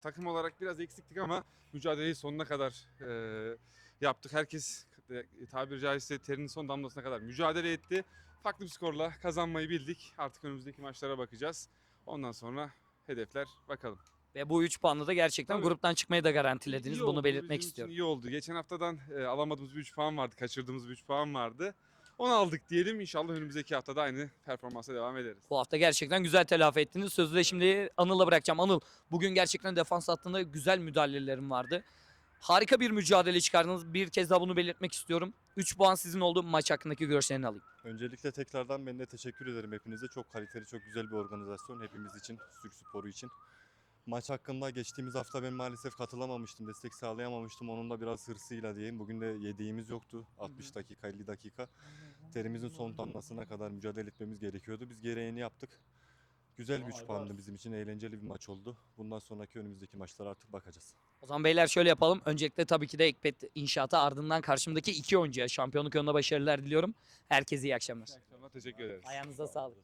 takım olarak biraz eksiktik ama mücadeleyi sonuna kadar e, yaptık. Herkes e, tabiri caizse terinin son damlasına kadar mücadele etti. Farklı bir skorla kazanmayı bildik. Artık önümüzdeki maçlara bakacağız. Ondan sonra hedefler bakalım. Ve bu 3 puanla da gerçekten Tabii. gruptan çıkmayı da garantilediniz. İyi Bunu oldu, belirtmek bizim için istiyorum. İyi oldu. Geçen haftadan e, alamadığımız bir 3 puan vardı. Kaçırdığımız bir 3 puan vardı. Onu aldık diyelim. İnşallah önümüzdeki haftada aynı performansa devam ederiz. Bu hafta gerçekten güzel telafi ettiniz. Sözü de şimdi Anıl'a bırakacağım. Anıl bugün gerçekten defans hattında güzel müdahalelerim vardı. Harika bir mücadele çıkardınız. Bir kez daha bunu belirtmek istiyorum. 3 puan sizin oldu. Maç hakkındaki görüşlerini alayım. Öncelikle tekrardan ben de teşekkür ederim hepinize. Çok kaliteli, çok güzel bir organizasyon hepimiz için, Türk sporu için. Maç hakkında geçtiğimiz hafta ben maalesef katılamamıştım, destek sağlayamamıştım. Onun da biraz hırsıyla diyeyim. Bugün de yediğimiz yoktu. 60 dakika, 50 dakika. Terimizin son damlasına kadar mücadele etmemiz gerekiyordu. Biz gereğini yaptık. Güzel bir 3 puandı bizim için, eğlenceli bir maç oldu. Bundan sonraki önümüzdeki maçlara artık bakacağız. O zaman beyler şöyle yapalım. Öncelikle tabii ki de Ekpet İnşaat'a ardından karşımdaki iki oyuncuya şampiyonluk yolunda başarılar diliyorum. Herkese iyi akşamlar. İyi akşamlar, Teşekkür ederiz. Ayağınıza sağlık.